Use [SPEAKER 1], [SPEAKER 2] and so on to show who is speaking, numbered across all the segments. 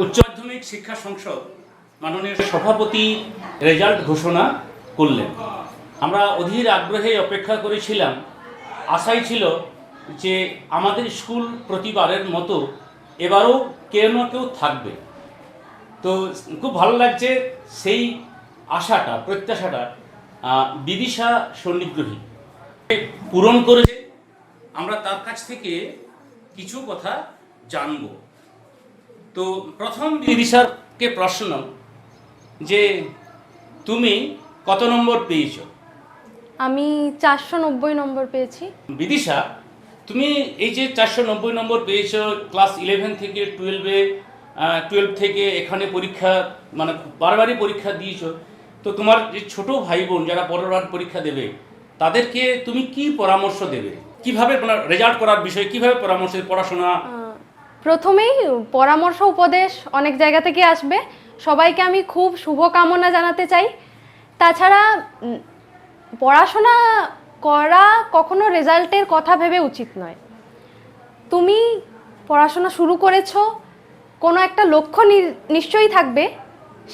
[SPEAKER 1] উচ্চ মাধ্যমিক শিক্ষা সংসদ মাননীয় সভাপতি রেজাল্ট ঘোষণা করলেন। আমরা অধীর আগ্রহে অপেক্ষা করেছিলাম। আশাই ছিল যে আমাদের স্কুল প্রতিবারের মতো এবারও কেউ না কেউ থাকবে। তো খুব ভালো লাগছে সেই আশাটা, প্রত্যাশাটা বিদিশা সন্নিগ্রহী। পূরণ করেছে। আমরা তার কাছ থেকে কিছু কথা জানব। তো প্রথম বিদিশাকে প্রশ্ন যে তুমি কত নম্বর পেয়েছ?
[SPEAKER 2] আমি চারশো নব্বই নম্বর পেয়েছি।
[SPEAKER 1] বিদিশা তুমি এই যে চারশো নব্বই নম্বর পেয়েছ ক্লাস ইলেভেন থেকে টুয়েলভে টুয়েলভ থেকে এখানে পরীক্ষা মানে বারবারই পরীক্ষা দিয়েছ তো তোমার যে ছোট ভাই বোন যারা পরের পরীক্ষা দেবে তাদেরকে তুমি কি পরামর্শ দেবে? কীভাবে রেজাল্ট করার বিষয়ে কীভাবে পরামর্শ? পড়াশোনা
[SPEAKER 2] প্রথমেই পরামর্শ উপদেশ অনেক জায়গা থেকে আসবে। সবাইকে আমি খুব শুভকামনা জানাতে চাই। তাছাড়া পড়াশোনা করা কখনো রেজাল্টের কথা ভেবে উচিত নয়। তুমি পড়াশোনা শুরু করেছ, কোনো একটা লক্ষ্য নিশ্চয়ই থাকবে।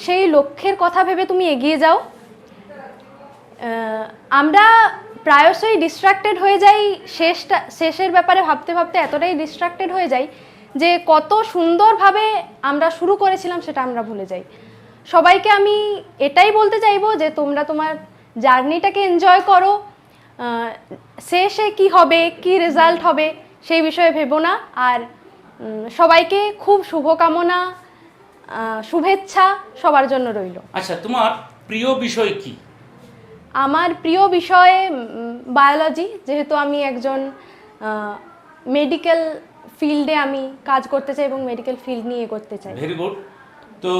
[SPEAKER 2] সেই লক্ষ্যের কথা ভেবে তুমি এগিয়ে যাও। আমরা প্রায়শই ডিস্ট্রাক্টেড হয়ে যাই, শেষটা, শেষের ব্যাপারে ভাবতে ভাবতে এতটাই ডিস্ট্রাক্টেড হয়ে যাই যে কত সুন্দরভাবে আমরা শুরু করেছিলাম সেটা আমরা ভুলে যাই। সবাইকে আমি এটাই বলতে চাইব যে তোমরা তোমার জার্নিটাকে এনজয় করো। শেষে কি হবে কি রেজাল্ট হবে সেই বিষয়ে ভেবো না। আর সবাইকে খুব শুভকামনা শুভেচ্ছা সবার জন্য রইল।
[SPEAKER 1] আচ্ছা তোমার প্রিয় বিষয় কি?
[SPEAKER 2] আমার প্রিয় বিষয় বায়োলজি যেহেতু আমি একজন মেডিকেল ফিল্ডে আমি কাজ করতে চাই এবং মেডিকেল ফিল্ড নিয়ে করতে চাই।
[SPEAKER 1] ভেরি গুড তো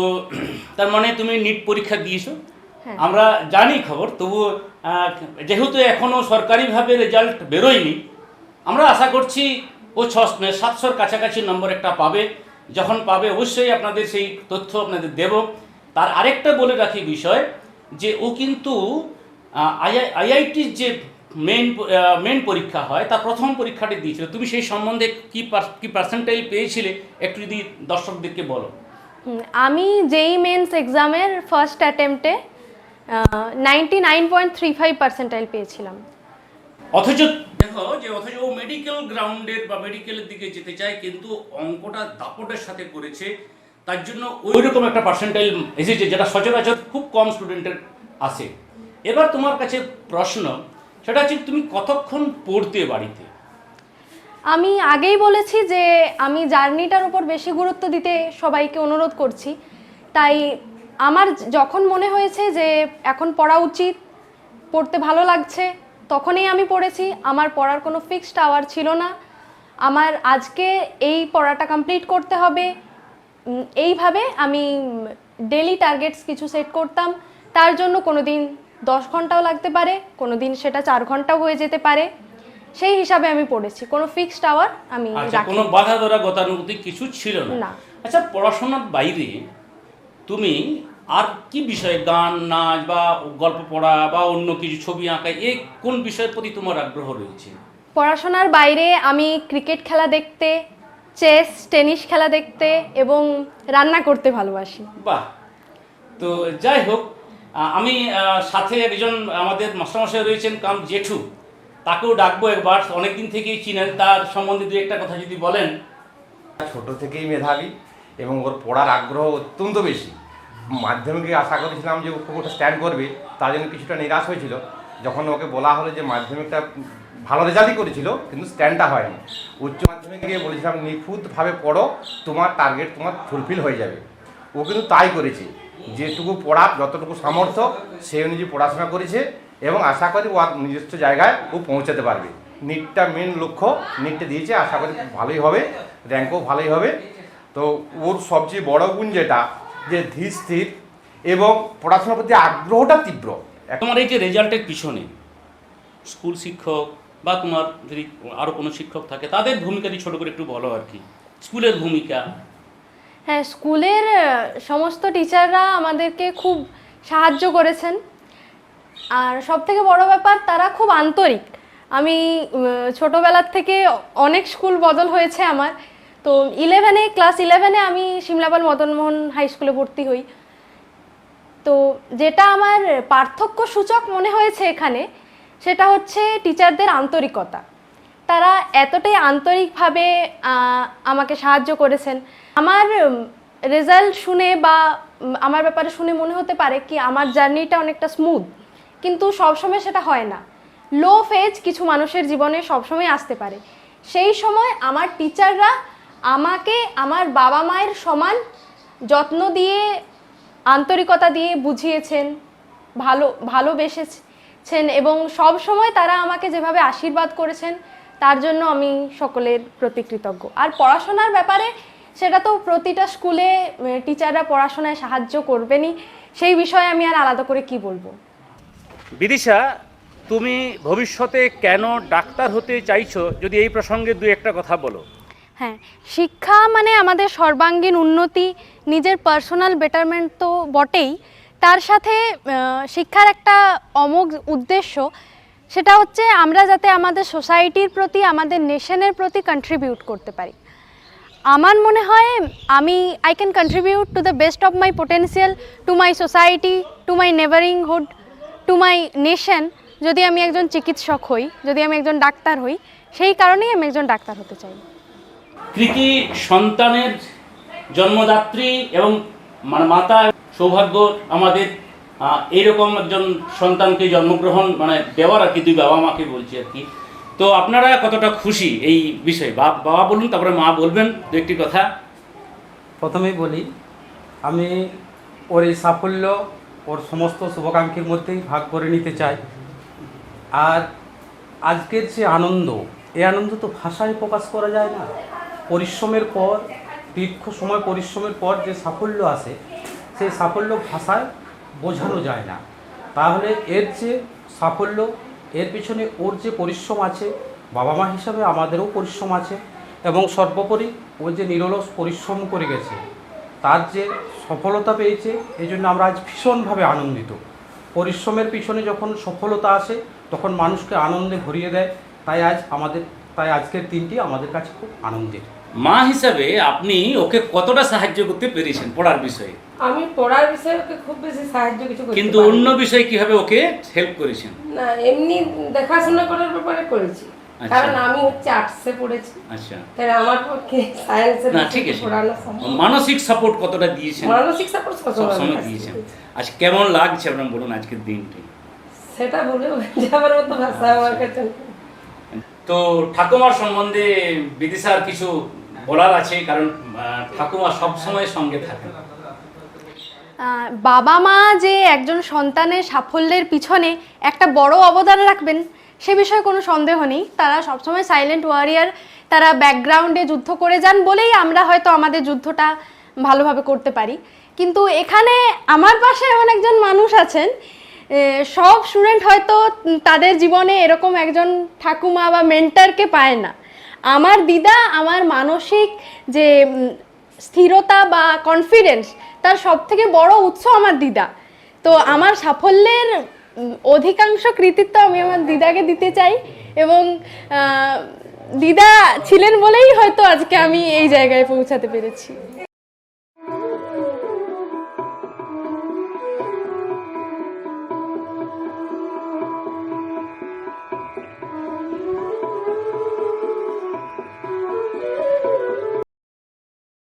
[SPEAKER 1] তার মানে তুমি নিট পরীক্ষা দিয়েছ।
[SPEAKER 2] হ্যাঁ।
[SPEAKER 1] আমরা জানি খবর তবু যেহেতু এখনও সরকারিভাবে রেজাল্ট বেরোয়নি আমরা আশা করছি ও ছ সাতশোর কাছাকাছি নম্বর একটা পাবে। যখন পাবে অবশ্যই আপনাদের সেই তথ্য আপনাদের দেব। তার আরেকটা বলে রাখি বিষয় যে ও কিন্তু আইআইটির যে মেন মেন পরীক্ষা হয় তার প্রথম পরীক্ষাটি দিয়েছিল। তুমি সেই সম্বন্ধে কি কি পার্সেন্টাইল পেয়েছিলে একটু যদি দর্শকদেরকে বলো।
[SPEAKER 2] আমি যেই মেন্স এক্সামের first অ্যাটেম্পটে ninety nine point three five percentile পেয়েছিলাম।
[SPEAKER 1] অথচ দেখো যে অথচ ও মেডিকেল গ্রাউন্ডের বা মেডিকেলের দিকে যেতে চায় কিন্তু অঙ্কটা দাপটের সাথে করেছে তার জন্য ওই রকম একটা পার্সেন্টাইল এসেছে যেটা সচরাচর খুব কম স্টুডেন্টের আসে এবার তোমার কাছে প্রশ্ন সেটা হচ্ছে তুমি কতক্ষণ পড়তে বাড়িতে?
[SPEAKER 2] আমি আগেই বলেছি যে আমি জার্নিটার উপর বেশি গুরুত্ব দিতে সবাইকে অনুরোধ করছি। তাই আমার যখন মনে হয়েছে যে এখন পড়া উচিত, পড়তে ভালো লাগছে, তখনই আমি পড়েছি। আমার পড়ার কোনো ফিক্সড আওয়ার ছিল না। আমার আজকে এই পড়াটা কমপ্লিট করতে হবে। এইভাবে আমি ডেলি টার্গেটস কিছু সেট করতাম। তার জন্য কোনো দিন দশ ঘন্টাও লাগতে পারে কোনো দিন সেটা চার ঘন্টাও হয়ে যেতে পারে। সেই হিসাবে আমি পড়েছি কোনো ফিক্সড আওয়ার আমি
[SPEAKER 1] আচ্ছা কোনো বাধা ধরা গতানুগতিক কিছু ছিল না। আচ্ছা পড়াশোনার বাইরে তুমি আর কি বিষয়ে গান নাচ বা গল্প পড়া বা অন্য কিছু ছবি আঁকা এই কোন বিষয়ের প্রতি তোমার আগ্রহ রয়েছে?
[SPEAKER 2] পড়াশোনার বাইরে আমি ক্রিকেট খেলা দেখতে চেস টেনিস খেলা দেখতে এবং রান্না করতে ভালোবাসি।
[SPEAKER 1] বাহ! তো যাই হোক আমি সাথে একজন আমাদের মাস্টারমশাই রয়েছেন, কাম জেঠু। তাকেও ডাকবো একবার, অনেকদিন থেকেই চিনেন। তার সম্বন্ধে দু একটা কথা যদি বলেন।
[SPEAKER 3] ছোট থেকেই মেধাবী এবং ওর পড়ার আগ্রহ অত্যন্ত বেশি। মাধ্যমিকে আশা করেছিলাম যে ও স্ট্যান্ড করবে, তার জন্য কিছুটা নিরাশ হয়েছিল। যখন ওকে বলা হলো যে মাধ্যমিকটা ভালো রেজাল্টই করেছিল, কিন্তু স্ট্যান্ডটা হয়নি। উচ্চ মাধ্যমিকে গিয়ে বলেছিলাম, নিখুঁতভাবে পড়ো, তোমার টার্গেট তোমার ফুলফিল হয়ে যাবে। ও কিন্তু তাই করেছে। যেটুকু পড়ার যতটুকু সামর্থ্য, সেই অনুযায়ী পড়াশোনা করেছে এবং আশা করি ও নিজস্ব জায়গায় ও পৌঁছাতে পারবে। নিটটা মেন লক্ষ্য নিটটা দিয়েছে, আশা করি ভালোই হবে র্যাঙ্কও ভালোই হবে। তো ওর সবচেয়ে বড় গুণ যেটা, যে ধীর, স্থির এবং পড়াশোনার প্রতি আগ্রহটা তীব্র।
[SPEAKER 1] তোমার এই যে রেজাল্টের পিছনে স্কুল শিক্ষক বা তোমার যদি আরও কোনো শিক্ষক থাকে, তাদের ভূমিকা দিয়ে ছোটো করে একটু বলো আর কি। স্কুলের ভূমিকা
[SPEAKER 2] হ্যাঁ স্কুলের সমস্ত টিচাররা আমাদেরকে খুব সাহায্য করেছেন। আর সব থেকে বড় ব্যাপার, তারা খুব আন্তরিক। আমি ছোটোবেলার থেকে অনেক স্কুল বদল হয়েছে আমার। তো ইলেভেনে ক্লাস ইলেভেনে আমি সিমলাপাল মদনমোহন হাই স্কুলে ভর্তি হই। তো যেটা আমার পার্থক্য সূচক মনে হয়েছে এখানে, সেটা হচ্ছে টিচারদের আন্তরিকতা। তারা এতটাই আন্তরিকভাবে আমাকে সাহায্য করেছেন। আমার রেজাল্ট শুনে বা আমার ব্যাপারে শুনে মনে হতে পারে কি আমার জার্নিটা অনেকটা স্মুথ কিন্তু সবসময় সেটা হয় না। লো ফেজ কিছু মানুষের জীবনে সবসময় আসতে পারে। সেই সময় আমার টিচাররা আমাকে আমার বাবা মায়ের সমান যত্ন দিয়ে, আন্তরিকতা দিয়ে বুঝিয়েছেন, ভালো, ভালোবেসেছেন এবং সব সময় তারা আমাকে যেভাবে আশীর্বাদ করেছেন, তার জন্য আমি সকলের প্রতি কৃতজ্ঞ। আর পড়াশোনার ব্যাপারে সেটা তো প্রতিটা স্কুলে টিচাররা পড়াশোনায় সাহায্য করবেনই। সেই বিষয়ে আমি আর আলাদা করে কি বলব?
[SPEAKER 1] বিদিশা তুমি ভবিষ্যতে কেন ডাক্তার হতে চাইছো? যদি এই প্রসঙ্গে দু একটা কথা বলো।
[SPEAKER 2] হ্যাঁ শিক্ষা মানে আমাদের সর্বাঙ্গীন উন্নতি নিজের পার্সোনাল বেটারমেন্ট তো বটেই। তার সাথে শিক্ষার একটা অমোঘ উদ্দেশ্য সেটা হচ্ছে আমরা যাতে আমাদের সোসাইটির প্রতি আমাদের নেশনের প্রতি কন্ট্রিবিউট করতে পারি। আমার মনে হয় আমি I can contribute to the best of my potential to my society to my neighbourhood to my nation যদি আমি একজন চিকিৎসক হই, যদি আমি একজন ডাক্তার হই, সেই কারণেই আমি একজন ডাক্তার হতে চাই।
[SPEAKER 1] কৃতি সন্তানের জন্মদাত্রী এবং মানে মাতা সৌভাগ্য আমাদের এইরকম একজন সন্তানকে জন্মগ্রহণ মানে দেওয়ার আর কি দুই বাবা মাকে বলছি আর কি। তো আপনারা কতটা খুশি এই বিষয়ে? বাবা বলুন, তারপরে মা বলবেন দু একটি কথা।
[SPEAKER 4] প্রথমেই বলি, আমি ওর এই সাফল্য, ওর সমস্ত শুভাকাঙ্ক্ষীর মধ্যেই ভাগ করে নিতে চাই। আর আজকের যে আনন্দ, এই আনন্দ তো ভাষায় প্রকাশ করা যায় না। পরিশ্রমের পর, দীর্ঘ সময় পরিশ্রমের পর যে সাফল্য আসে, সেই সাফল্য ভাষায় বোঝানো যায় না। তাহলে এর যে সাফল্য এর পিছনে ওর যে পরিশ্রম আছে বাবা মা হিসাবে আমাদেরও পরিশ্রম আছে এবং সর্বোপরি ও যে নিরলস পরিশ্রম করে গেছে তার যে সফলতা পেয়েছে এই জন্য আমরা আজ ভীষণভাবে আনন্দিত। পরিশ্রমের পিছনে যখন সফলতা আসে তখন মানুষকে আনন্দে ভরিয়ে দেয়। তাই আজ আমাদের তাই আজকের দিনটি আমাদের কাছে খুব আনন্দের।
[SPEAKER 1] মা হিসাবে আপনি ওকে কতটা সাহায্য করতে পেরেছেন পড়ার বিষয়ে?
[SPEAKER 5] আমি পড়ার বিষয়ে ওকে খুব বেশি সাহায্য কিছু
[SPEAKER 1] কিন্তু অন্য বিষয়ে কীভাবে ওকে হেল্প করেছেন?
[SPEAKER 5] না এমনি দেখাশোনা করার ব্যাপারে করেছি।
[SPEAKER 1] আচ্ছা।
[SPEAKER 5] কারণ আমি হচ্ছে আর্টসে পড়েছি।
[SPEAKER 1] আচ্ছা।
[SPEAKER 5] তাই আমার পক্ষে সায়েন্সের
[SPEAKER 1] না ঠিক আছে। মানসিক সাপোর্ট কতটা দিয়েছেন?
[SPEAKER 5] মানসিক সাপোর্ট
[SPEAKER 1] সবসময় দিয়েছেন। আচ্ছা কেমন লাগছে? আপনার বলুন আজকের দিনটি।
[SPEAKER 5] সেটা বলে যাবার মতো ভাষা আমার কাছে
[SPEAKER 1] তো ঠাকুমার সম্বন্ধে বিদিশার কিছু বলার আছে? কারণ ঠাকুমা সবসময় সঙ্গে থাকেন।
[SPEAKER 2] বাবা মা যে একজন সন্তানের সাফল্যের পিছনে একটা বড় অবদান রাখবেন, সে বিষয়ে কোনো সন্দেহ নেই। তারা সবসময় সাইলেন্ট ওয়ারিয়ার তারা ব্যাকগ্রাউন্ডে যুদ্ধ করে যান বলেই আমরা হয়তো আমাদের যুদ্ধটা ভালোভাবে করতে পারি। কিন্তু এখানে আমার পাশে এমন একজন মানুষ আছেন সব স্টুডেন্ট হয়তো তাদের জীবনে এরকম একজন ঠাকুমা বা মেন্টারকে পায় না। আমার দিদা, আমার মানসিক যে স্থিরতা বা কনফিডেন্স তার সব থেকে বড় উৎস আমার দিদা। তো আমার সাফল্যের অধিকাংশ কৃতিত্ব আমি আমার দিদাকে দিতে চাই এবং দিদা ছিলেন বলেই হয়তো আজকে আমি এই জায়গায় পৌঁছাতে পেরেছি।